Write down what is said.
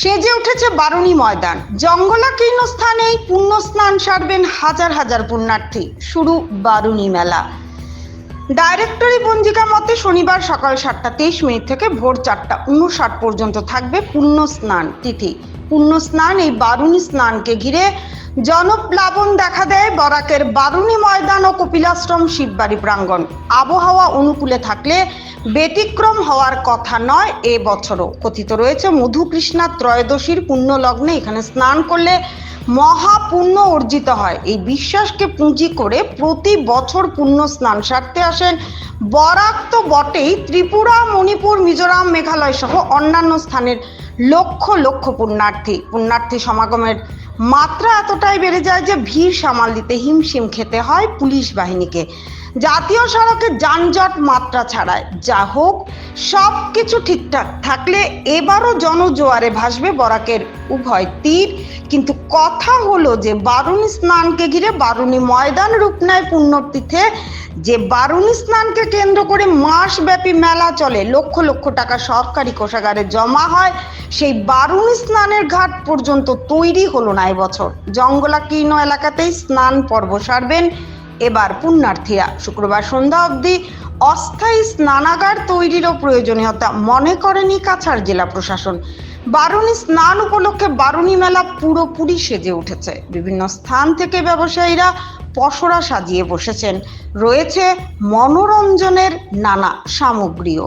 সেজে উঠেছে বারুণী ময়দান। জঙ্গলাকীর্ণ স্থানে পুণ্য স্নান সারবেন হাজার হাজার পুণ্যার্থী। শুরু বারুণী মেলা। ডাইরেক্টরি পঞ্জিকা মতে শনিবার সকাল সাতটা তেইশ মিনিট থেকে ভোর চারটা উনষাট পর্যন্ত থাকবে পুণ্য স্নান তিথি। পুণ্য স্নান এই বারুণী স্নানকে ঘিরে জনপ্লাবন দেখা দেয় বরাকের বারুণী ময়দান ও কপিলাশ্রম শিববাড়ি প্রাঙ্গণ। আবহাওয়া অনুকূলে থাকলে ব্যতিক্রম হওয়ার কথা নয় এ বছরও। কথিত রয়েছে মধুকৃষ্ণা ত্রয়োদশীর পুণ্যলগ্নে এখানে স্নান করলে মহাপুণ্য অর্জিত হয়। এই বিশ্বাসকে পুঁজি করে প্রতি বছর পুণ্য স্নান সারতে আসেন। বরাক তো বটেই, ত্রিপুরা, মণিপুর, মিজোরাম, মেঘালয় সহ অন্যান্য স্থানের লক্ষ লক্ষ পুণ্যার্থী। পুণ্যার্থী সমাগমের মাত্রা এতটাই বেড়ে যায় যে ভিড় সামাল দিতে হিমশিম খেতে হয় পুলিশ বাহিনীকে। জাতীয় সড়কে যানজট মাত্রা ছাড়ায়। যা হোক সব কিছু ঠিকঠাক থাকলে এবারও জনজোয়ারে ভাসবে বরাকের উভয় তীর। কিন্তু কথা হলো যে বারুণী স্নানকে ঘিরে বারুণী ময়দান রূপ নেয় যে বারুণী স্নানকে কেন্দ্র করে মাসব্যাপী মেলা চলে, লক্ষ লক্ষ টাকা সরকারি কোষাগারে জমা হয়, সেই বারুণী স্নানের ঘাট পর্যন্ত তৈরি হলো না এবছর জঙ্গলাকীর্ণ এলাকাতেই স্নান পর্ব সারবেন এবার পুণ্যার্থীরা শুক্রবার সন্ধ্যা অবধি অস্থায়ী স্নানাগার তৈরিরও প্রয়োজনীয়তা মনে করেনি কাছাড় জেলা প্রশাসন। বারুণী স্নান উপলক্ষে বারুণী মেলা পুরোপুরি সেজে উঠেছে। বিভিন্ন স্থান থেকে ব্যবসায়ীরা পসরা সাজিয়ে বসেছেন। রয়েছে মনোরঞ্জনের নানা সামগ্রীও।